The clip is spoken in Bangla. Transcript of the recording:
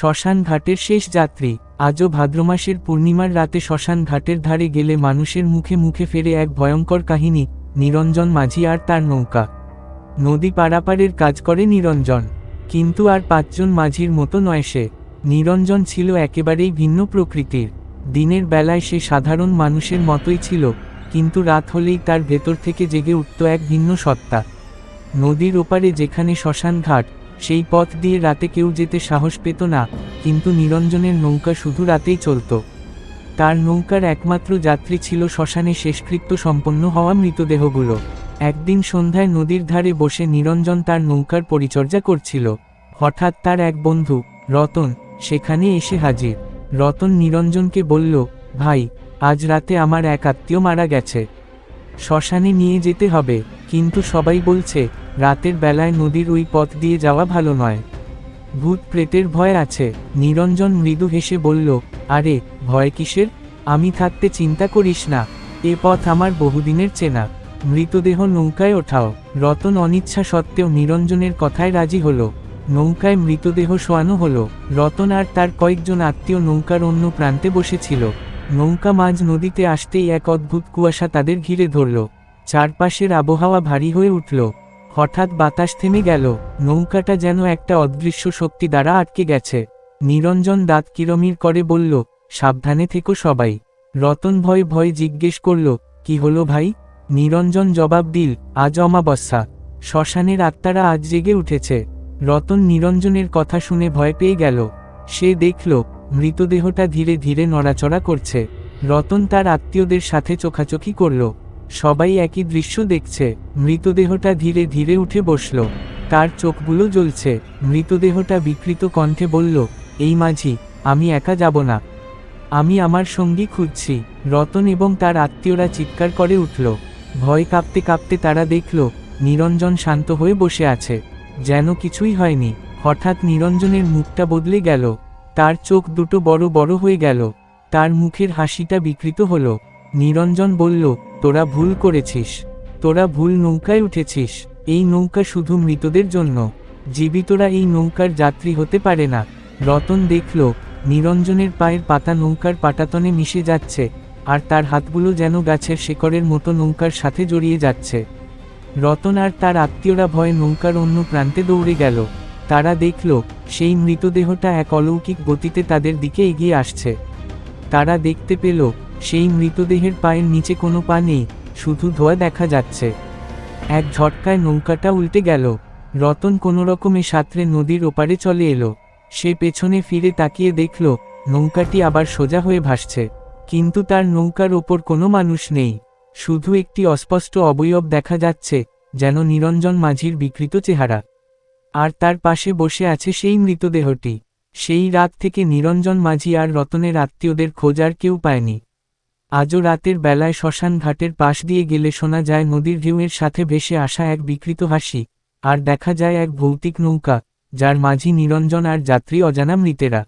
শ্মশান ঘাটের শেষ যাত্রী। আজও ভাদ্রমাসের পূর্ণিমার রাতে শ্মশান ঘাটের ধারে গেলে মানুষের মুখে মুখে ফেরে এক ভয়ঙ্কর কাহিনী, নিরঞ্জন মাঝি আর তার নৌকা। নদী পারাপারের কাজ করে নিরঞ্জন। কিন্তু আর পাঁচজন মাঝির মতো নয় সে। নিরঞ্জন ছিল একেবারেই ভিন্ন প্রকৃতির। দিনের বেলায় সে সাধারণ মানুষের মতোই ছিল, কিন্তু রাত হলেই তার ভেতর থেকে জেগে উঠত এক ভিন্ন সত্তা। নদীর ওপারে যেখানে শ্মশান ঘাট সেই পথ দিয়ে রাতে কেউ যেতে সাহস পেত না, কিন্তু নিরঞ্জনের নৌকা শুধু রাতেই চলত। তার নৌকার একমাত্র যাত্রী ছিল শ্মশানে শেষকৃত্য সম্পন্ন হওয়া মৃতদেহগুলো। একদিন সন্ধ্যায় নদীর ধারে বসে নিরঞ্জন তার নৌকার পরিচর্যা করছিল। হঠাৎ তার এক বন্ধু, রতন, সেখানে এসে হাজির। রতন নিরঞ্জনকে বলল, ভাই, আজ রাতে আমার এক আত্মীয় মারা গেছে। শ্মশানে নিয়ে যেতে হবে, কিন্তু সবাই বলছে রাতের বেলায় নদীর ওই পথ দিয়ে যাওয়া ভালো নয়। ভূত প্রেতের ভয় আছে। নিরঞ্জন মৃদু হেসে বলল, আরে, ভয় কিসের? আমি থাকতে চিন্তা করিস না। এ পথ আমার বহুদিনের চেনা। মৃতদেহ নৌকায় ওঠাও। রতন অনিচ্ছা সত্ত্বেও নিরঞ্জনের কথায় রাজি হলো। নৌকায় মৃতদেহ শোয়ানো হলো। রতন আর তার কয়েকজন আত্মীয় নৌকার অন্য প্রান্তে বসেছিল। নৌকা মাঝ নদীতে আসতেই এক অদ্ভুত কুয়াশা তাদের ঘিরে ধরল। চারপাশের আবহাওয়া ভারী হয়ে উঠল। হঠাৎ বাতাস থেমে গেল, নৌকাটা যেন একটা অদৃশ্য শক্তি দ্বারা আটকে গেছে। নিরঞ্জন দাঁত কিরমির করে বলল, সাবধানে থেকো সবাই। রতন ভয় ভয় জিজ্ঞেস করল, কি হলো ভাই? নিরঞ্জন জবাব দিল, আজ অমাবস্যা। শ্মশানের আত্মারা আজ জেগে উঠেছে। রতন নিরঞ্জনের কথা শুনে ভয় পেয়ে গেল। সে দেখল, মৃতদেহটা ধীরে ধীরে নড়াচড়া করছে। রতন তার আত্মীয়দের সাথে চোখাচোখি করল। সবাই একই দৃশ্য দেখছে। মৃতদেহটা ধীরে ধীরে উঠে বসল। তার চোখগুলো জ্বলছে। মৃতদেহটা বিকৃত কণ্ঠে বলল, এই মাঝি, আমি একা যাব না। আমি আমার সঙ্গী খুঁজছি। রতন এবং তার আত্মীয়রা চিৎকার করে উঠল। ভয় কাঁপতে কাঁপতে তারা দেখল, নিরঞ্জন শান্ত হয়ে বসে আছে। যেন কিছুই হয়নি। হঠাৎ নিরঞ্জনের মুখটা বদলে গেল। তার চোখ দুটো বড় বড় হয়ে গেল। তার মুখের হাসিটা বিকৃত হল। নিরঞ্জন বলল, তোরা ভুল করেছিস। তোরা ভুল নৌকায় উঠেছিস। এই নৌকা শুধু মৃতদের জন্য। জীবিতরা এই নৌকার যাত্রী হতে পারে না। রতন দেখল, নিরঞ্জনের পায়ের পাতা নৌকার পাটাতনে মিশে যাচ্ছে, আর তার হাতগুলো যেন গাছের শেকড়ের মতো নৌকার সাথে জড়িয়ে যাচ্ছে। রতন আর তার আত্মীয়রা ভয়ে নৌকার অন্য প্রান্তে দৌড়ে গেল। তারা দেখল, সেই মৃতদেহটা এক অলৌকিক গতিতে তাদের দিকে এগিয়ে আসছে। তারা দেখতে পেল সেই মৃতদেহের পায়ের নিচে কোনো পা নেই, শুধু ধোয়া দেখা যাচ্ছে। এক ঝটকায় নৌকাটা উল্টে গেল। রতন কোনো রকমে সাঁতরে নদীর ওপারে চলে এলো। সে পেছনে ফিরে তাকিয়ে দেখল, নৌকাটি আবার সোজা হয়ে ভাসছে। কিন্তু তার নৌকার ওপর কোনো মানুষ নেই। শুধু একটি অস্পষ্ট অবয়ব দেখা যাচ্ছে, যেন নিরঞ্জন মাঝির বিকৃত চেহারা। আর তার পাশে বসে আছে সেই মৃতদেহটি। সেই রাত থেকে নিরঞ্জন মাঝি আর রতনের আত্মীয়দের খোঁজার কেউ পায়নি। আজও রাতের বেলায় শ্মশান ঘাটের পাশ দিয়ে গেলে শোনা যায় নদীর ঢেউয়ের সাথে ভেসে আসা এক বিকৃত হাসি, আর দেখা যায় এক ভৌতিক নৌকা, যার মাঝি নিরঞ্জন আর যাত্রী অজানা মৃতেরা।